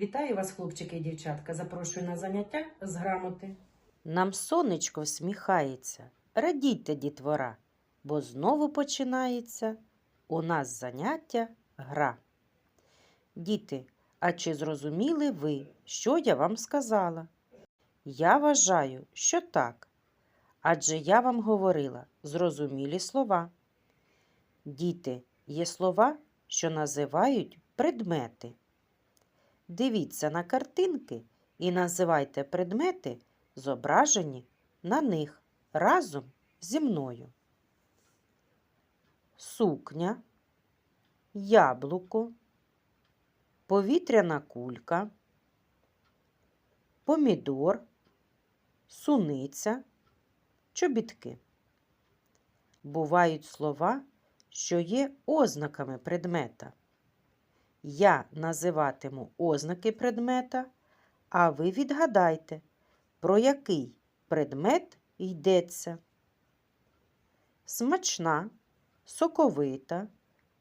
Вітаю вас, хлопчики і дівчатка. Запрошую на заняття з грамоти. Нам сонечко всміхається. Радійте, дітвора, бо знову починається у нас заняття гра. Діти, а чи зрозуміли ви, що я вам сказала? Я вважаю, що так. Адже я вам говорила зрозумілі слова. Діти, є слова, що називають предмети. Дивіться на картинки і називайте предмети, зображені на них разом зі мною. Сукня, яблуко, повітряна кулька, помідор, суниця, чобітки. Бувають слова, що є ознаками предмета. Я називатиму ознаки предмета, а ви відгадайте, про який предмет йдеться. Смачна, соковита,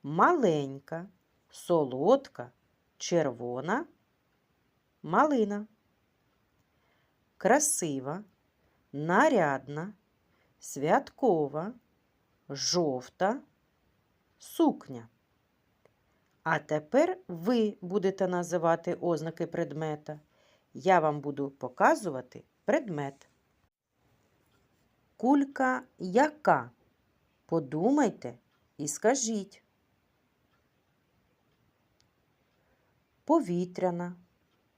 маленька, солодка, червона, малина. Красива, нарядна, святкова, жовта, сукня. А тепер ви будете називати ознаки предмета. Я вам буду показувати предмет. Кулька яка? Подумайте і скажіть. Повітряна,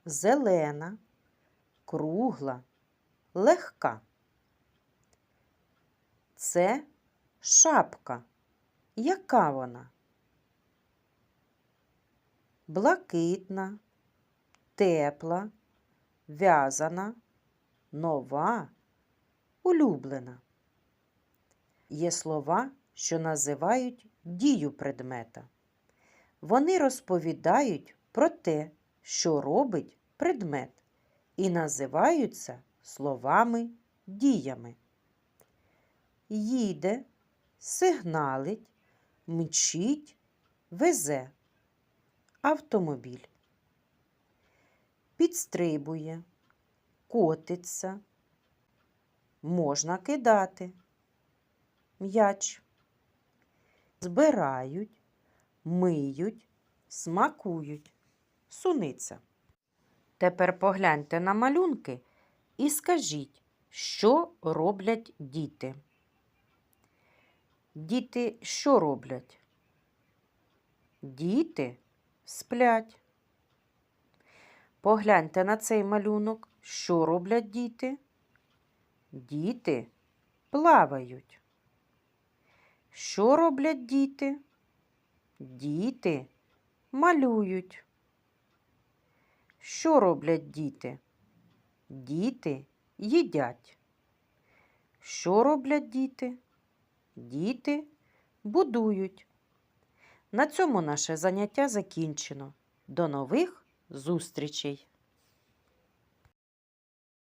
зелена, кругла, легка. Це шапка. Яка вона? Блакитна, тепла, в'язана, нова, улюблена. Є слова, що називають дію предмета. Вони розповідають про те, що робить предмет, і називаються словами діями. Їде, сигналить, мчить, везе. Автомобіль. Підстрибує, котиться, можна кидати, м'яч. Збирають, миють, смакують, суниця. Тепер погляньте на малюнки і скажіть, що роблять діти. Діти що роблять? Діти сплять. Погляньте на цей малюнок, що роблять діти. Діти плавають. Що роблять діти? Діти малюють. Що роблять діти? Діти їдять. Що роблять діти? Діти будують. На цьому наше заняття закінчено. До нових зустрічей!